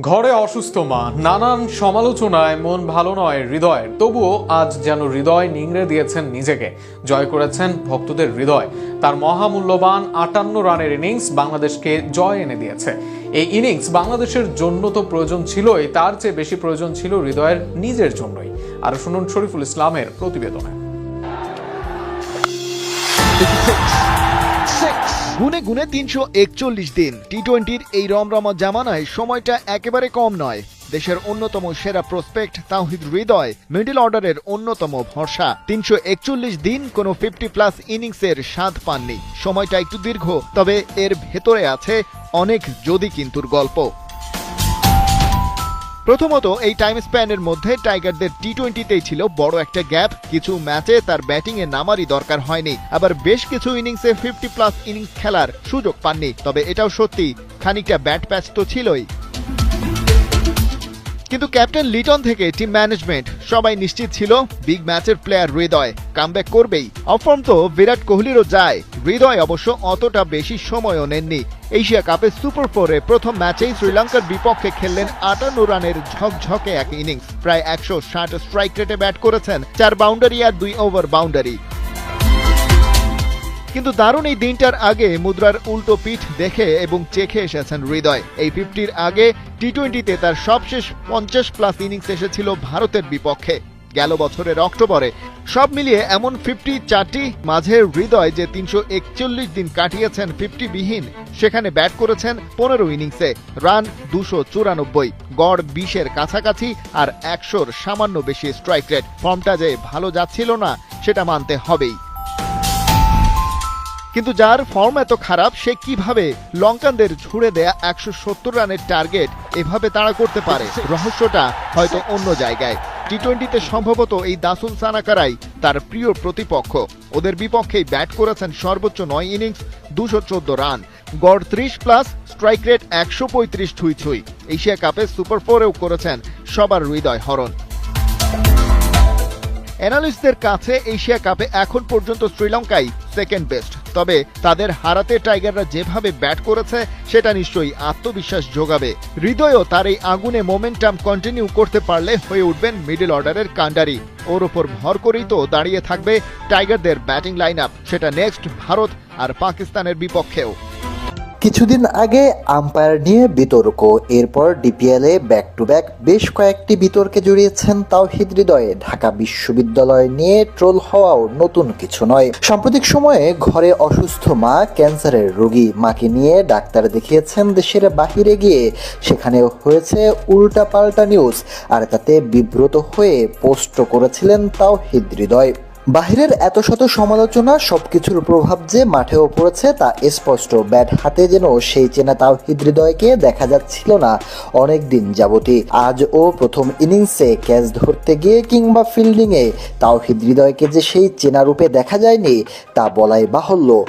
ঘরে অসুস্থ মা, নানান সমালোচনায় মন ভালো নয় হৃদয়ের। তবুও আজ যেন হৃদয় নিংড়ে দিয়েছেন নিজেকে। জয় করেছেন ভক্তদের হৃদয়। তার মহামূল্যবান আটান্ন রানের ইনিংস বাংলাদেশকে জয় এনে দিয়েছে। এই ইনিংস বাংলাদেশের জন্য তো প্রয়োজন ছিলই, তার চেয়ে বেশি প্রয়োজন ছিল হৃদয়ের নিজের জন্যই। আর শুনুন শরীফুল ইসলামের প্রতিবেদনে। গুনে গুনে তিনশো একচল্লিশ দিন। টি টোয়েন্টির এই রমরমা জামানায় সময়টা একেবারে কম নয়। দেশের অন্যতম সেরা প্রসপেক্ট তাওহিদ হৃদয়, মিডল অর্ডারের অন্যতম ভরসা। তিনশো একচল্লিশ দিন কোনো ফিফটি প্লাস ইনিংসের স্বাদ পাননি। সময়টা একটু দীর্ঘ, তবে এর ভেতরে আছে অনেক যদি কিন্তুর গল্প। প্রথমত, এই টাইম স্প্যানের মধ্যে টাইগারদের টি টোয়েন্টিতেই ছিল বড় একটা গ্যাপ কিছু ম্যাচে তার ব্যাটিং এ নামারই দরকার হয়নি। আবার বেশ কিছু ইনিংসে ফিফটি প্লাস ইনিংস খেলার সুযোগ পাননি। তবে এটাও সত্যি, খানিকটা ব্যাট প্যাচ তো ছিলই। কিন্তু ক্যাপ্টেন লিটন থেকে টিম ম্যানেজমেন্ট সবাই নিশ্চিত ছিল বিগ ম্যাচের প্লেয়ার হৃদয় কামব্যাক করবেই। অফর্ম তো বিরাট কোহলিরও যায়। হৃদয় অবশ্য অতটা বেশি সময়ও নেননি। এশিয়া কাপে সুপার ফোরে প্রথম ম্যাচেই শ্রীলঙ্কার বিপক্ষে খেললেন আটান্ন রানের ঝকঝকে এক ইনিংস প্রায় একশো ষাট স্ট্রাইক রেটে ব্যাট করেছেন। চার বাউন্ডারি আর দুই ওভার বাউন্ডারি কিন্তু দারুণ এই দিনটার আগে মুদ্রার উল্টো পিঠ দেখে এবং চেখে এসেছেন হৃদয়। এই ফিফটির আগে টি টোয়েন্টিতে তার সবশেষ পঞ্চাশ প্লাস ইনিংস এসেছিল ভারতের বিপক্ষে। গেল বছরের অক্টোবরে সব মিলিয়ে এমন ফিফটি চারটি মাঝে হৃদয় যে তিনশো একচল্লিশ দিন কাটিয়েছেন ফিফটি বিহীন সেখানে ব্যাট করেছেন পনেরো ইনিংসে। রান দুশো চুরানব্বই, গড় বিশের কাছাকাছি আর একশোর সামান্য বেশি স্ট্রাইক রেট ফর্মটা যে ভালো যাচ্ছিল না, সেটা মানতে হবেই। কিন্তু যার ফর্ম এত খারাপ, সে কীভাবে লঙ্কানদের ছুড়ে দেয়া একশো সত্তর রানের টার্গেট এভাবে তাড়া করতে পারে? রহস্যটা হয়তো অন্য জায়গায়। টি টোয়েন্টিতে সম্ভবত এই দাসুল সানাকারাই তার প্রিয় প্রতিপক্ষ। ওদের বিপক্ষেই ব্যাট করেছেন সর্বোচ্চ নয় ইনিংস দুশো রান। গড় ত্রিশ প্লাস স্ট্রাইক রেট একশো পঁয়ত্রিশ ছুঁই ছুঁই এশিয়া কাপে সুপার ফোরেও করেছেন সবার হৃদয় হরণ। অ্যানালিস্টদের কাছে এশিয়া কাপে এখন পর্যন্ত শ্রীলঙ্কাই সেকেন্ড বেস্ট তবে তাদের হারাতে টাইগাররা যেভাবে ব্যাট করেছে, সেটা নিশ্চয়ই আত্মবিশ্বাস যোগাবে। হৃদয়ও তার এই আগুনে মোমেন্টাম কন্টিনিউ করতে পারলে হয়ে উঠবেন মিডল অর্ডারের কান্ডারি ওর ওপর ভর করেই তো দাঁড়িয়ে থাকবে টাইগারদের ব্যাটিং লাইন আপ, সেটা নেক্সট ভারত আর পাকিস্তানের বিপক্ষেও। কিছুদিন আগে আম্পায়ার নিয়ে বিতর্ক, এরপর ডিপিএলে ব্যাক টু ব্যাক বেশ কয়েকটি বিতর্কে জড়িয়েছেন তাওহিদ হৃদয়ে। ঢাকা বিশ্ববিদ্যালয় নিয়ে ট্রোল হওয়াও নতুন কিছু নয়। সাম্প্রতিক সময়ে ঘরে অসুস্থ মা, ক্যান্সারের রোগী মাকে নিয়ে ডাক্তার দেখিয়েছেন দেশের বাহিরে গিয়ে। সেখানে হয়েছে উল্টাপাল্টা নিউজ আর তাতে বিব্রত হয়ে পোস্ট করেছিলেন তাওহিদ হৃদয়। বাহিরের এত শত সমালোচনা, সবকিছুর প্রভাব যে মাঠেও পড়েছে তা স্পষ্ট। ব্যাট হাতে যেন সেই চেনা তাও হৃদয়কে দেখা যাচ্ছিল না অনেক দিন যাবতই। আজ ও প্রথম ইনিংসে ক্যাচ ধরতে গিয়ে কিংবা ফিল্ডিংয়ে তাও হৃদয়কে যে সেই চেনা রূপে দেখা যায়নি, তা বলাই বাহুল্য।